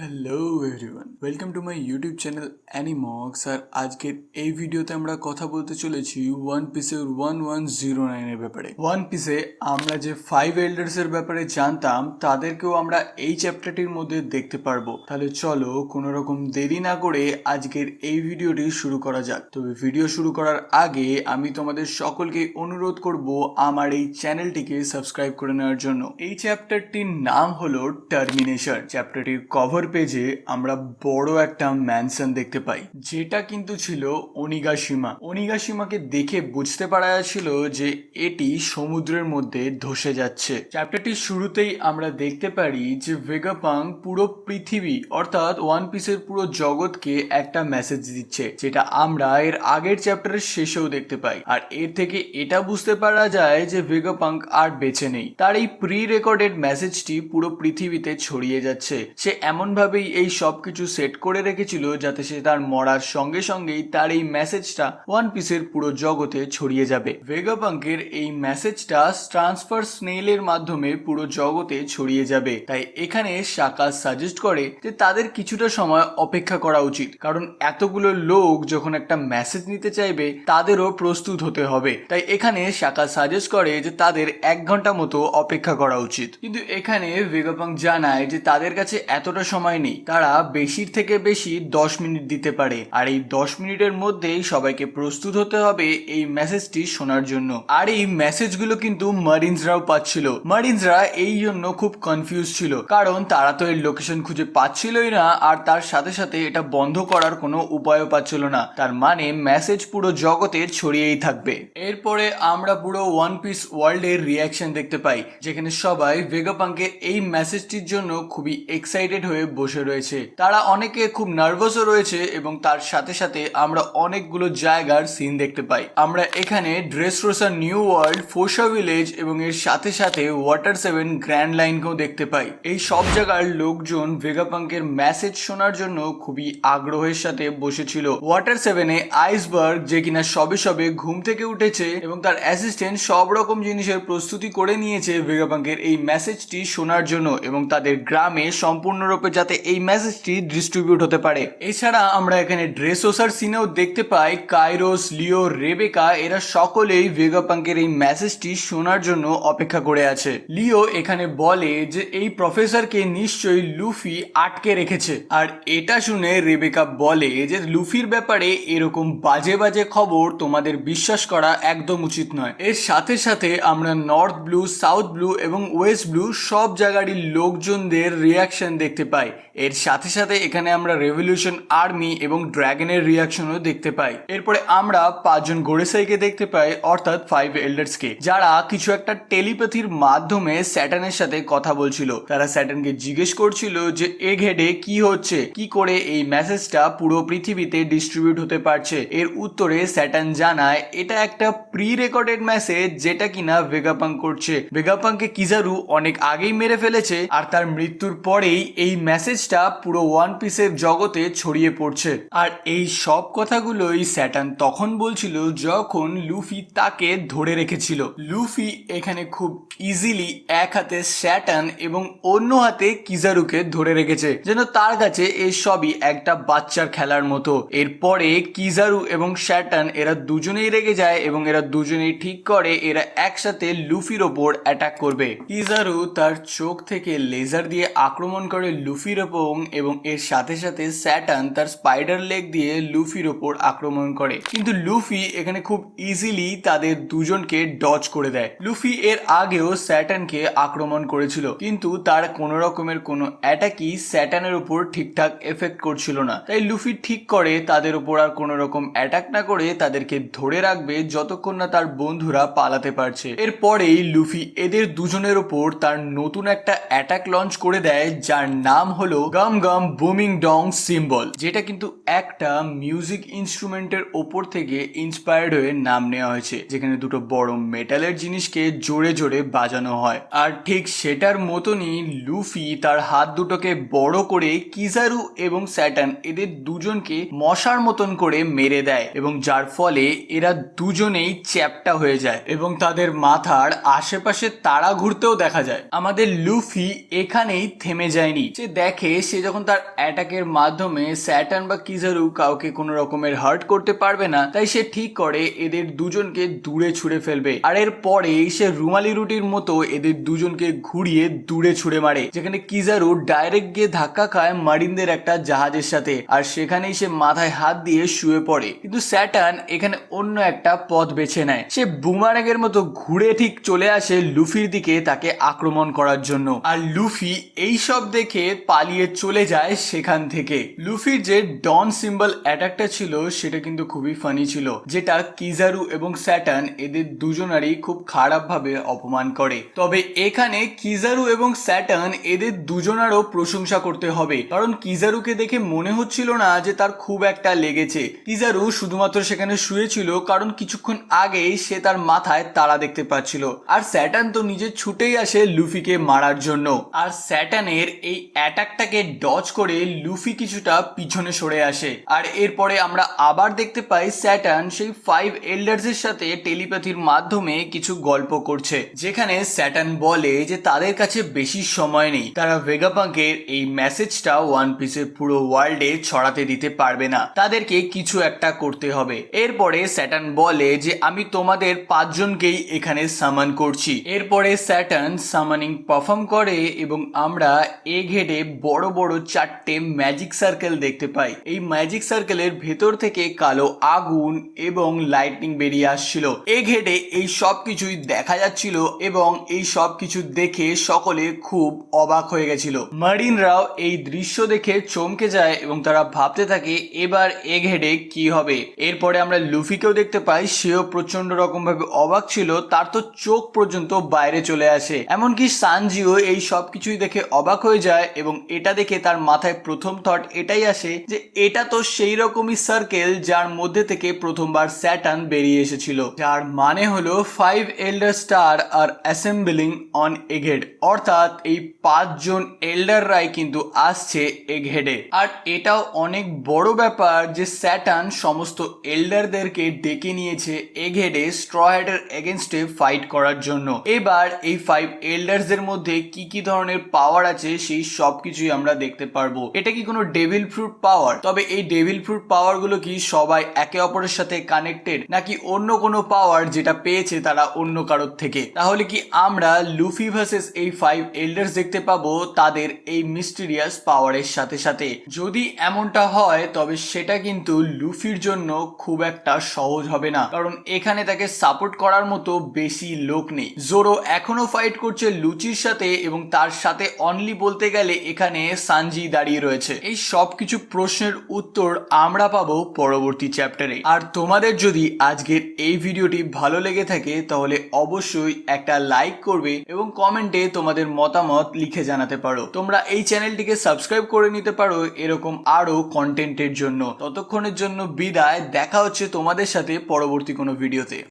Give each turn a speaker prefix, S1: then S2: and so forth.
S1: Hello everyone welcome to my YouTube channel Animox আর আজকের এই ভিডিওতে আমরা কথা বলতে চলেছি ওয়ান পিসের ওয়ান ওয়ান জিরো নাইনের ব্যাপারে। ওয়ান পিসে আমরা যে ফাইভ এল্ডার্সের ব্যাপারে জানতাম, তাদেরকেও আমরা এই চ্যাপ্টারটির মধ্যে দেখতে পারব। তাহলে চলো, কোনো রকম দেরি না করে আজকের এই ভিডিওটি শুরু করা যাক। তবে ভিডিও শুরু করার আগে আমি তোমাদের সকলকে অনুরোধ করব আমার এই চ্যানেলটিকে সাবস্ক্রাইব করে নেওয়ার জন্য। এই চ্যাপ্টারটির নাম হলো টার্মিনেশন চ্যাপ্টারটির কভার পেজে আমরা বড় একটা ম্যানসন দেখতে পাই। যেটা কিন্তু ছিল অনিগাসীমা অনিগাসীমাকে দেখে বুঝতে পারা যাচ্ছিল যে এটি সমুদ্রের মধ্যে ধসে যাচ্ছে। চ্যাপ্টারটির শুরুতেই আমরা দেখতে পারি যে ভেগাপাং পুরো পৃথিবী, অর্থাৎ ওয়ান পিসের পুরো জগৎকে একটা মেসেজ দিচ্ছে, যেটা আমরা এর আগের চ্যাপ্টারের শেষেও দেখতে পাই। আর এর থেকে এটা বুঝতে পারা যায় যে ভেগাপাঙ্ক আর বেঁচে নেই। তার এই প্রি রেকর্ডেড মেসেজটি পুরো পৃথিবীতে ছড়িয়ে যাচ্ছে। সে এমন ভাবেই এই সব কিছু সেট করে রেখেছিল যাতে সে তার মরার সঙ্গে সঙ্গেই তার এই মেসেজটা ওয়ান পিসের পুরো জগতে ছড়িয়ে যাবে। ভেগাপাঙ্কের এই মেসেজটা ট্রান্সফার স্নেলের মাধ্যমে পুরো জগতে ছড়িয়ে যাবে। তাই এখানে শাকা সাজেস্ট করে যে তাদের কিছুটা সময় অপেক্ষা করা উচিত। কারণ এতগুলো লোক যখন একটা মেসেজ নিতে চাইবে, তাদেরও প্রস্তুত হতে হবে। তাই এখানে শাকা সাজেস্ট করে যে তাদের এক ঘণ্টা মতো অপেক্ষা করা উচিত। কিন্তু এখানে ভেগাপাং জানায় যে তাদের কাছে এতটা সময় নেই। তারা বেশির থেকে বেশি দশ মিনিট দিতে পারে। আর এই দশ মিনিটের মধ্যেই সবাইকে প্রস্তুত হতে হবে এই মেসেজটি শোনার জন্য। আর এই মেসেজগুলো কিন্তু মারিনসরাও পাচ্ছিল। মারিনসরা এই জন্য খুব কনফিউজ ছিল। কারণ তারা তো এর লোকেশন খুঁজে পাচ্ছিলই না, আর তার সাথে সাথে এটা বন্ধ করার কোনো উপায়ও পাচ্ছিল না। তার মানে মেসেজ পুরো জগতে ছড়িয়েই থাকবে। এরপরে আমরা পুরো ওয়ান পিস ওয়ার্ল্ডের রিয়াকশন দেখতে পাই, যেখানে সবাই ভেগাপাঙ্কের এই মেসেজটির জন্য খুবই এক্সাইটেড হয়ে বসে রয়েছে। তারা অনেকে খুব নার্ভাসও রয়েছে এবং তার সাথে সাথে আমরা অনেকগুলো জায়গার সিন দেখতে পাই। আমরা এখানে Dressrosa New World Foosha village এবং এর সাথে সাথে ওয়াটার সেভেন গ্র্যান্ড লাইনকেও দেখতে পাই। এই সব জায়গার লোকজন ভেগাপাঙ্কের মেসেজ শোনার জন্য খুবই আগ্রহের সাথে বসেছিল। ওয়াটার সেভেনে আইসবার্গ যে কিনা সবে সবে ঘুম থেকে উঠেছে এবং তার অ্যাসিস্ট্যান্ট সব রকম জিনিসের প্রস্তুতি করে নিয়েছে ভেগাপাঙ্কের এই মেসেজটি শোনার জন্য এবং তাদের গ্রামে সম্পূর্ণরূপে যাতে এই মেসেজটি ডিস্ট্রিবিউট হতে পারে। এছাড়া আমরা এখানে ড্রেসোসার সিনেও দেখতে পাই, কাইরোস, লিও, রেবেকা, এরা সকলেই ভেগাপাঙ্কের এই মেসেজটি শোনার জন্য অপেক্ষা করে আছে। লিও এখানে বলে যে, এই প্রফেসরকে নিশ্চয়ই লুফি আটকে রেখেছে। আর এটা শুনে রেবেকা বলে যে, লুফির ব্যাপারে এরকম বাজে বাজে খবর তোমাদের বিশ্বাস করা একদম উচিত নয়। এর সাথে সাথে আমরা নর্থ ব্লু সাউথ ব্লু এবং ওয়েস্ট ব্লু সব জায়গারই লোকজনদের রিয়াকশন দেখতে পাই। এর সাথে সাথে এখানে আমরা রেভলিউশন আর্মি এবং ড্রাগনের রিয়াকশনও দেখতে পাই। এরপরে আমরা পাঁচজন গোড়েসাইকে দেখতে পাই, অর্থাৎ ফাইভ এল্ডার্সকে যারা কিছু একটা টেলিপ্যাথির মাধ্যমে স্যাটানের সাথে কথা বলছিল। তারা স্যাটানকে জিজ্ঞেস করছিল যে এ ঘেডে কি হচ্ছে? কি করে এই মেসেজটা পুরো পৃথিবীতে ডিস্ট্রিবিউট হতে পারছে? এর উত্তরে স্যাটান জানায়, এটা একটা প্রি রেকর্ডেড মেসেজ যেটা কিনা ভেগাপাং করছে। ভেগাপাংকে কিজারু অনেক আগেই মেরে ফেলেছে, আর তার মৃত্যুর পরেই এই মেসেজটা পুরো ওয়ান পিসের জগতে ছড়িয়ে পড়ছে। আর এই সব কথাগুলোই স্যাটান তখন বলছিল যখন লুফি তাকে ধরে রেখেছিল। লুফি এখানে খুব ইজিলি এক হাতে স্যাটান এবং অন্য হাতে কিজারুকে ধরে রেখেছে, যেন তার কাছে এই সবই একটা বাচ্চার খেলার মতো। এরপরে কিজারু এবং স্যাটান এরা দুজনেই রেগে যায় এবং এরা দুজনেই ঠিক করে এরা একসাথে লুফির ওপর অ্যাটাক করবে। কিজারু তার চোখ থেকে লেজার দিয়ে আক্রমণ করে লুফির ওপর এবং এর সাথে সাথে স্যাটান তার স্পাইডার লেগ দিয়ে লুফির ওপর আক্রমণ করে। কিন্তু লুফি এখানে খুব ইজিলি তাদের দুজনকে ডজ করে দেয়। লুফি এর আগেও স্যাটানকে আক্রমণ করেছিল, কিন্তু তার কোনো রকমের কোনো অ্যাটাকই স্যাটানের উপর ঠিকঠাক এফেক্ট করছিল না। তাই লুফি ঠিক করে তাদের উপর আর কোনো রকম অ্যাটাক না করে তাদেরকে ধরে রাখবে যতক্ষণ না তার বন্ধুরা পালাতে পারছে। এরপরেই লুফি এদের দুজনের ওপর তার নতুন একটা অ্যাটাক লঞ্চ করে দেয়, যার নাম হলো গাম গাম বুমিং ডং সিম্বল, যেটা কিন্তু একটা মিউজিক ইনস্ট্রুমেন্টের ওপর থেকে ইন্সপায়ার্ড হয়ে নাম নেওয়া হয়েছে, যেখানে দুটো বড় মেটালের জিনিসকে জোরে জোরে বাজানো হয়। আর ঠিক সেটার মতনই লুফি তার হাত দুটোকে বড় করে কিজারু এবং স্যাটান এদের দুজনকে মশার মতন করে মেরে দেয় এবং যার ফলে এরা দুজনেই চ্যাপটা হয়ে যায় এবং তাদের মাথার আশেপাশে তারা ঘুরতেও দেখা যায়। আমাদের লুফি এখানেই থেমে যায়নি। যে দেখ সে যখন তার অ্যাটাকের মাধ্যমে স্যাটার্ন বা কিজারু কাউকে কোনো রকমের হার্ট করতে পারবে না, তাই সে ঠিক করে এদের দুজনকে দূরে ছুঁড়ে ফেলবে। আর এর পরে সে রুমালি রুটির মতো এদের দুজনকে ঘুরিয়ে দূরে ছুঁড়ে মারে, যেখানে কিজারু ডাইরেক্ট গিয়ে ধাক্কা খায় মারিনদের একটা জাহাজের সাথে, আর সেখানেই সে মাথায় হাত দিয়ে শুয়ে পড়ে। কিন্তু স্যাটার্ন এখানে অন্য একটা পথ বেছে নেয়। সে বুমারাগের মতো ঘুরে ঠিক চলে আসে লুফির দিকে তাকে আক্রমণ করার জন্য। আর লুফি এই সব দেখে পালিয়ে চলে যায় সেখান থেকে। লুফির যে ডন সিম্বল অ্যাটাকটা ছিল, সেটা কিন্তু খুবই ফানি ছিল, যেটা কিজারু এবং স্যাটার্ন এদের দুজনারই খুব খারাপভাবে অপমান করে। তবে এখানে কিজারু এবং স্যাটার্ন এদের দুজনারও প্রশংসা করতে হবে, কারণ কিজারুকে দেখে মনে হচ্ছিল না যে তার খুব একটা লেগেছে। কিজারু শুধুমাত্র সেখানে শুয়েছিল, কারণ কিছুক্ষণ আগেই সে তার মাথায় তারা দেখতে পাচ্ছিল। আর স্যাটার্ন তো নিজে ছুটেই আসে লুফিকে মারার জন্য। আর স্যাটার্নের এই অ্যাটাকটাকে ডজ করে লুফি কিছুটা পিছনে সরে আসে। আর এরপরে আমরা আবার দেখতে পাই স্যাটার্ন সেই ফাইভ এল্ডার্স এর সাথে টেলিপ্যাথির মাধ্যমে কিছু গল্প করছে, যেখানে স্যাটার্ন বলে যে তাদের কাছে বেশি সময় নেই। তারা ভেগাপাঙ্কের এই মেসেজটা ওয়ান পিসের পুরো ওয়ার্ল্ডে ছড়াতে দিতে পারবে না। তাদেরকে কিছু একটা করতে হবে। এরপরে স্যাটার্ন বলে যে, আমি তোমাদের পাঁচজনকেই এখানে সামান করছি। এরপরে স্যাটার্ন সামানিং পারফর্ম করে এবং আমরা এ ঘেটে বড় বড় চারটে ম্যাজিক সার্কেল দেখতে পাই। এই ম্যাজিক সার্কেলের ভেতর থেকে কালো আগুন এবং লাইটনিং বেরিয়ে আসছিল। এ ঘেটে এই সব কিছুই দেখা যাচ্ছিল এবং এই সব কিছু দেখে সকলে খুব অবাক হয়ে গেছিল। মারিনরাও এই দৃশ্য দেখে চমকে যায় এবং তারা ভাবতে থাকে, এবার এ ঘেটে কি হবে? এরপরে আমরা লুফিকেও দেখতে পাই, সেও প্রচণ্ড রকম ভাবে অবাক ছিল, তার তো চোখ পর্যন্ত বাইরে চলে আসে। এমনকি সানজিও এই সব কিছুই দেখে অবাক হয়ে যায় এবং এটা দেখে তার মাথায় প্রথম থট এটাই আসে যে এটা তো সেই রকমই সার্কেল যার মধ্যে থেকে প্রথমবার স্যাটার্ন বেরিয়ে এসেছিল। যার মানে হলো ফাইভ এল্ডার স্টার আর অ্যাসেম্বলিং অন এঘেড অর্থাৎ এই পাঁচজন এল্ডাররাই কিন্তু আসছে এঘেডে আর এটাও অনেক বড় ব্যাপার যে স্যাটার্ন সমস্ত এল্ডারদেরকে ডেকে নিয়েছে এঘেডে স্ট্র হ্যাটের এগেনস্টে ফাইট করার জন্য। এবার এই ফাইভ এল্ডার্সদের মধ্যে কি কি ধরনের পাওয়ার আছে সেই সব কিছুই আমরা দেখতে পারব। এটা কি কোনো ডেভিল ফ্রুট পাওয়ার তবে এই ডেভিল ফ্রুট পাওয়ারগুলো কি সবাই একে অপরের সাথে কানেক্টেড নাকি অন্য কোনো পাওয়ার যেটা পেয়েছে তারা অন্য কারোর থেকে? তাহলে কি আমরা লুফি ভার্সেস এই ফাইভ এল্ডার্স দেখতে পাবো তাদের এই মিস্টিরিয়াস পাওয়ারের সাথে সাথে। যদি এমনটা হয়, তবে সেটা কিন্তু লুফির জন্য খুব একটা সহজ হবে না। কারণ এখানে তাকে সাপোর্ট করার মতো বেশি লোক নেই। জোরো এখনও ফাইট করছে লুচির সাথে এবং তার সাথে অনলি বলতে গেলে এখানে সানজি দাঁড়িয়ে রয়েছে। এই সব কিছু প্রশ্নের উত্তর আমরা পাবো পরবর্তী চ্যাপ্টারে। আর তোমাদের যদি আজকের এই ভিডিওটি ভালো লেগে থাকে, তাহলে অবশ্যই একটা লাইক করবে এবং কমেন্টে তোমাদের মতামত লিখে জানাতে পারো। তোমরা এই চ্যানেলটিকে সাবস্ক্রাইব করে নিতে পারো এরকম আরও কন্টেন্টের জন্য। ততক্ষণের জন্য বিদায়। দেখা হচ্ছে তোমাদের সাথে পরবর্তী কোনো ভিডিওতে।